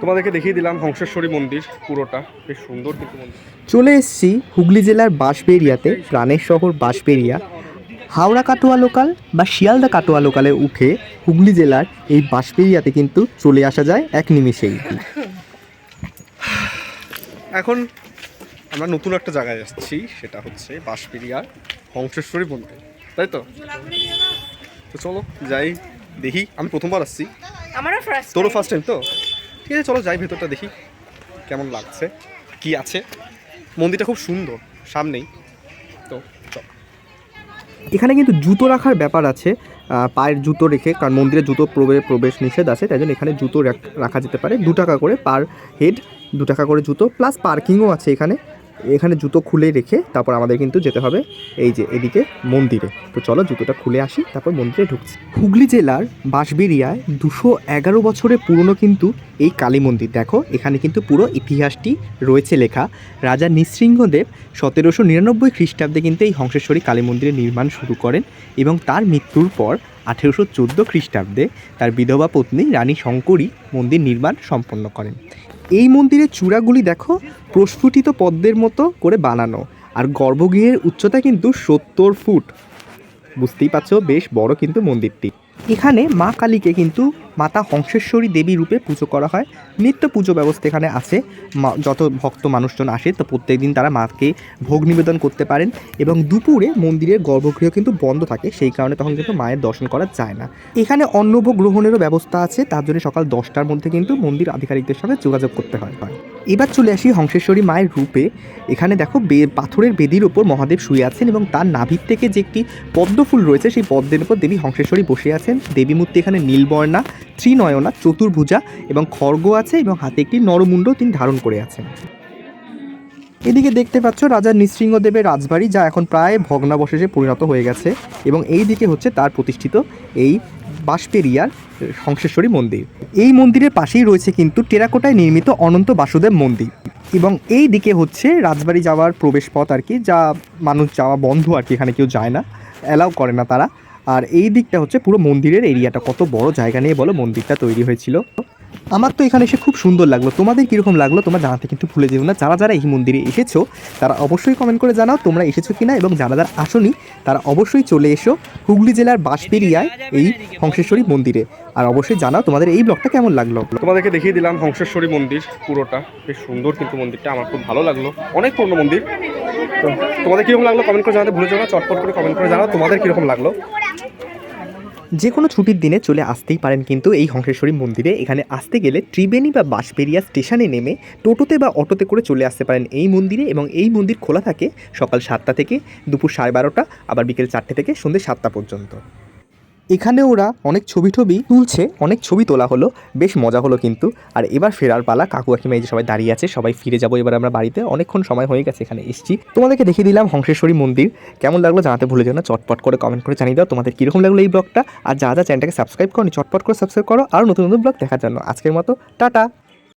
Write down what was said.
তোমাদেরকে দেখিয়ে দিলাম হংসেশ্বরী মন্দির পুরোটা। বেশ সুন্দর চলে এসেছি হুগলি জেলার বাঁশবেরিয়াতে প্রাণের শহর বাঁশবেরিয়া হাওড়া কাটোয়া লোকাল বা শিয়ালদা কাটোয়া লোকালে উঠে হুগলি জেলার এই বাঁশবেরিয়াতে কিন্তু চলে আসা যায় এক নিমেষেই এখন আমরা নতুন একটা জায়গায় যাচ্ছি সেটা হচ্ছে বাঁশবেরিয়ার হংসেশ্বরী মন্দির। তাই তো? তো চলো যাই। দেখি আমি প্রথমবার আসছি। আমারও ফার্স্ট তোরও ফার্স্ট টাইম তো? ঠিক আছে চলো যাই ভেতরটা দেখি কেমন লাগছে কি আছে। মন্দিরটা খুব সুন্দর সামনেই। তো চল। এখানে কিন্তু জুতো রাখার ব্যাপার আছে পায়ের জুতো রেখে কারণ মন্দিরে জুতো প্রবেশ প্রবেশ নিষেধ আছে তাই জন্য এখানে জুতো রাখ- রাখা যেতে পারে। দু টাকা করে পার হেড দু টাকা করে জুতো প্লাস পার্কিংও আছে এখানে। এখানে জুতো খুলে রেখে তারপর আমাদের কিন্তু যেতে হবে এই যে এদিকে মন্দিরে। তো চলো জুতোটা খুলে আসি, তারপর মন্দিরে ঢুকছি। হুগলি জেলার বাঁশবেরিয়ায় দুশো এগারো বছরের পুরনো কিন্তু এই কালী মন্দির। দেখো, এখানে কিন্তু পুরো ইতিহাসটি রয়েছে লেখা। রাজা নৃসিংহদেব সতেরোশো নিরানব্বই খ্রিস্টাব্দে কিন্তু এই হংসেশ্বরী কালী মন্দিরের নির্মাণ শুরু করেন এবং তার মৃত্যুর পর আঠেরোশো চোদ্দ খ্রিস্টাব্দে তার বিধবা পত্নী রানী শঙ্করী মন্দির নির্মাণ সম্পন্ন করেন। এই মন্দিরের চূড়াগুলি দেখো, প্রস্ফুটিত পদ্মের মতো করে বানানো। আর গর্ভগৃহের উচ্চতা কিন্তু সত্তর ফুট। বুঝতেই পারছ, বেশ বড় কিন্তু মন্দিরটি। এখানে মা কালীকে কিন্তু মাতা হংসেশ্বরী দেবী রূপে পুজো করা হয়। নিত্য পুজো ব্যবস্থা এখানে আছে। যত ভক্ত মানুষজন আসে, তো প্রত্যেক দিন তারা মাকে ভোগ নিবেদন করতে পারেন এবং দুপুরে মন্দিরের গর্ভগৃহ কিন্তু বন্ধ থাকে, সেই কারণে তখন কিন্তু মায়ের দর্শন করা যায় না। এখানে অন্নভোগ গ্রহণেরও ব্যবস্থা আছে, তার জন্য সকাল দশটার মধ্যে কিন্তু মন্দির আধিকারিকদের সঙ্গে যোগাযোগ করতে হয়। এবার চলে আসি হংসেশ্বরী মায়ের রূপে। এখানে দেখো বে- পাথরের বেদির ওপর মহাদেব শুয়ে আছেন এবং তার নাভির থেকে যে একটি পদ্ম ফুল রয়েছে, সেই পদ্মের উপর দেবী হংসেশ্বরী বসে আছেন। দেবী মূর্তি এখানে নীলবর্ণা, ত্রিনয়না, চতুর্ভুজা এবং খর্গ আছে এবং হাতে একটি নরমুণ্ড তিনি ধারণ করে আছেন। এদিকে দেখতে পাচ্ছ রাজা নৃসিংহদেবের রাজবাড়ি, যা এখন প্রায় ভগ্নাবশেষে পরিণত হয়ে গেছে এবং এই দিকে হচ্ছে তার প্রতিষ্ঠিত এই বাঁশপেরিয়ার হংসেশ্বরী মন্দির। এই মন্দিরের পাশেই রয়েছে কিন্তু টেরাকোটায় নির্মিত অনন্ত বাসুদেব মন্দির এবং এই দিকে হচ্ছে রাজবাড়ি যাওয়ার প্রবেশ পথ আর কি, যা মানুষ যাওয়া বন্ধ আর কি, এখানে কেউ যায় না, অ্যালাউ করে না তারা। আর এই দিকটা হচ্ছে পুরো মন্দিরের এরিয়াটা, কত বড় জায়গা নিয়ে বলো মন্দিরটা তৈরি হয়েছিল। আমার তো এখানে এসে খুব সুন্দর লাগল। তোমাদের কীরকম লাগল? তোমরা জানাতে কিন্তু ভুলে যেও না। যারা যারা এই মন্দিরে এসেছ, তারা অবশ্যই কমেন্ট করে জানাও তোমরা এসেছ কিনা এবং যারা যারা আসোনি, তারা অবশ্যই চলে এসো হুগলি জেলার বাঁশপেরিয়ায় এই হংসেশ্বরী মন্দিরে। আর অবশ্যই জানাও তোমাদের এই ব্লগটা কেমন লাগল। তোমাদেরকে দেখিয়ে দিলাম হংসেশ্বরী মন্দির, পুরোটা। বেশ সুন্দর কিন্তু মন্দিরটা, আমার খুব ভালো লাগল। অনেক পুরনো মন্দির। তো তোমাদের কীরকম লাগল? কমেন্ট করে জানাতে ভুলে যাও না। চটপট করে কমেন্ট করে জানাও তোমাদের কীরকম লাগল। যে কোনো ছুটির দিনে চলে আসতেই পারেন কিন্তু এই হংসেশ্বরী মন্দিরে। এখানে আসতে গেলে ত্রিবেণী বা বাঁশবেরিয়া স্টেশনে নেমে টোটোতে বা অটোতে করে চলে আসতে পারেন এই মন্দিরে এবং এই মন্দির খোলা থাকে সকাল সাতটা থেকে দুপুর সাড়ে বারোটা, আবার বিকেল চারটে থেকে সন্ধ্যে সাতটা পর্যন্ত। এখানে ওরা অনেক ছবি টবি তুলছে, অনেক ছবি তোলা হলো, বেশ মজা হলো কিন্তু। আর এবার ফেরার পালা, কাকু কাকিমা এই যে সবাই দাঁড়িয়ে আছে, সবাই ফিরে যাব এবার আমরা বাড়িতে। অনেকক্ষণ সময় হয়ে গেছে এখানে এসছি। তোমাদেরকে দেখিয়ে দিলাম হংসেশ্বরী মন্দির। কেমন লাগল জানাতে ভুলে যেও না, চটপট করে কমেন্ট করে জানিয়ে দাও তোমাদের কীরকম লাগল এই ব্লগটা আর যা যা চ্যানেলটাকে সাবস্ক্রাইব করো চটপট করে সাবস্ক্রাইব করো। আর নতুন নতুন ব্লগ দেখার জন্য আজকের মতো, টাটা!